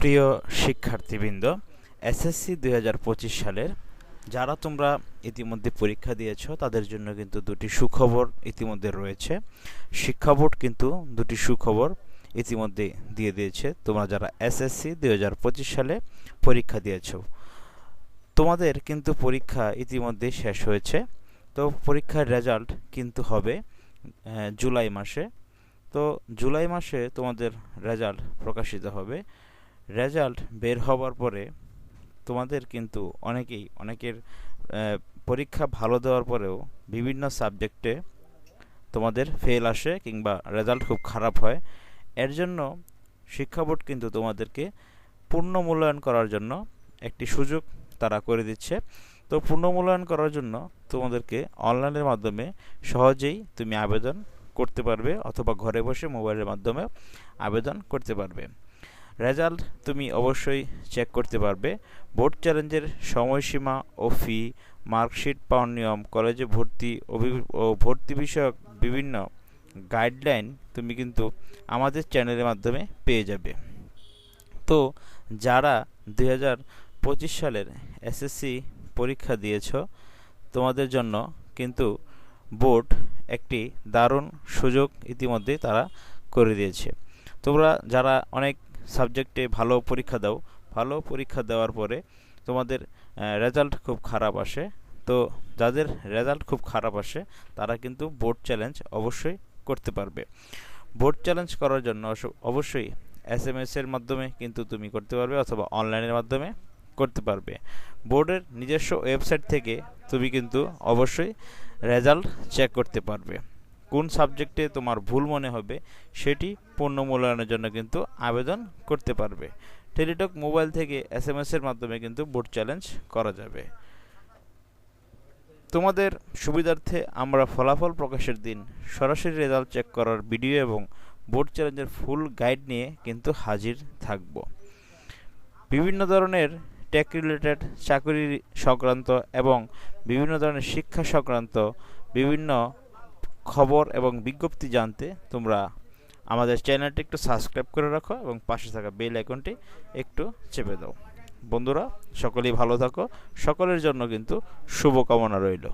প্রিয় শিক্ষার্থীবৃন্দ, এসএসসি দুই হাজার পঁচিশ সালের যারা তোমরা ইতিমধ্যে পরীক্ষা দিয়েছ, তাদের জন্য কিন্তু দুটি সুখবর ইতিমধ্যে রয়েছে। শিক্ষা বোর্ড কিন্তু দুটি সুখবর ইতিমধ্যে দিয়ে দিয়েছে। তোমরা যারা এসএসসি দুই হাজার পঁচিশ সালে পরীক্ষা দিয়েছ, তোমাদের কিন্তু পরীক্ষা ইতিমধ্যে শেষ হয়েছে। তো পরীক্ষার রেজাল্ট কিন্তু হবে জুলাই মাসে। তো জুলাই মাসে তোমাদের রেজাল্ট প্রকাশিত হবে। রেজাল্ট বের হওয়ার পরে তোমাদের কিন্তু অনেকেই, অনেকের পরীক্ষা ভালো দেওয়ার পরেও বিভিন্ন সাবজেক্টে তোমাদের ফেল আসে কিংবা রেজাল্ট খুব খারাপ হয়। এর জন্য শিক্ষা বোর্ড কিন্তু তোমাদেরকে পূর্ণ মূল্যায়ন করার জন্য একটি সুযোগ তারা করে দিচ্ছে। তো পূর্ণ মূল্যায়ন করার জন্য তোমাদেরকে অনলাইনের মাধ্যমে সহজেই তুমি আবেদন করতে পারবে অথবা ঘরে বসে মোবাইলের মাধ্যমে আবেদন করতে পারবে। রেজাল্ট তুমি অবশ্যই চেক করতে পারবে। বোর্ড চ্যালেঞ্জের সময়সীমা ও ফি মার্কশিট, পাওয়ার নিয়ম, কলেজে ভর্তি ও ভর্তি বিষয়ক বিভিন্ন গাইডলাইন তুমি কিন্তু আমাদের চ্যানেলের মাধ্যমে পেয়ে যাবে। তো যারা দুই হাজার পঁচিশ সালের এসএসসি পরীক্ষা দিয়েছ, তোমাদের জন্য কিন্তু বোর্ড একটি দারুণ সুযোগ ইতিমধ্যে তারা করে দিয়েছে। তোমরা যারা অনেক সাবজেক্টে ভালো পরীক্ষা দাও। ভালো পরীক্ষা দেওয়ার পরে তোমাদের রেজাল্ট খুব খারাপ আসে। তো যাদের রেজাল্ট খুব খারাপ আসে, তারা কিন্তু বোর্ড চ্যালেঞ্জ অবশ্যই করতে পারবে। বোর্ড চ্যালেঞ্জ করার জন্য অবশ্যই এস এম এর মাধ্যমে কিন্তু তুমি করতে পারবে অথবা অনলাইনের মাধ্যমে করতে পারবে। বোর্ডের নিজস্ব ওয়েবসাইট থেকে তুমি কিন্তু অবশ্যই রেজাল্ট চেক করতে পারবে। কোন সাবজেক্টে তোমার ভুল মনে হবে সেটি পূর্ণ মূল্যায়নের জন্য কিন্তু আবেদন করতে পারবে। টেলিটক মোবাইল থেকে এস এম এর মাধ্যমে কিন্তু বোর্ড চ্যালেঞ্জ করা যাবে। তোমাদের সুবিধার্থে আমরা ফলাফল প্রকাশের দিন সরাসরি রেজাল্ট চেক করার ভিডিও এবং বোর্ড চ্যালেঞ্জের ফুল গাইড নিয়ে কিন্তু হাজির থাকব। বিভিন্ন ধরনের টেক রিলেটেড চাকরি সংক্রান্ত এবং বিভিন্ন ধরনের শিক্ষা সংক্রান্ত বিভিন্ন খবর এবং বিজ্ঞপ্তি জানতে তোমরা আমাদের চ্যানেলটি একটু সাবস্ক্রাইব করে রাখো এবং পাশে থাকা বেল আইকনটি একটু চেপে দাও। বন্ধুরা, সকলেই ভালো থাকো। সকলের জন্য কিন্তু শুভকামনা রইল।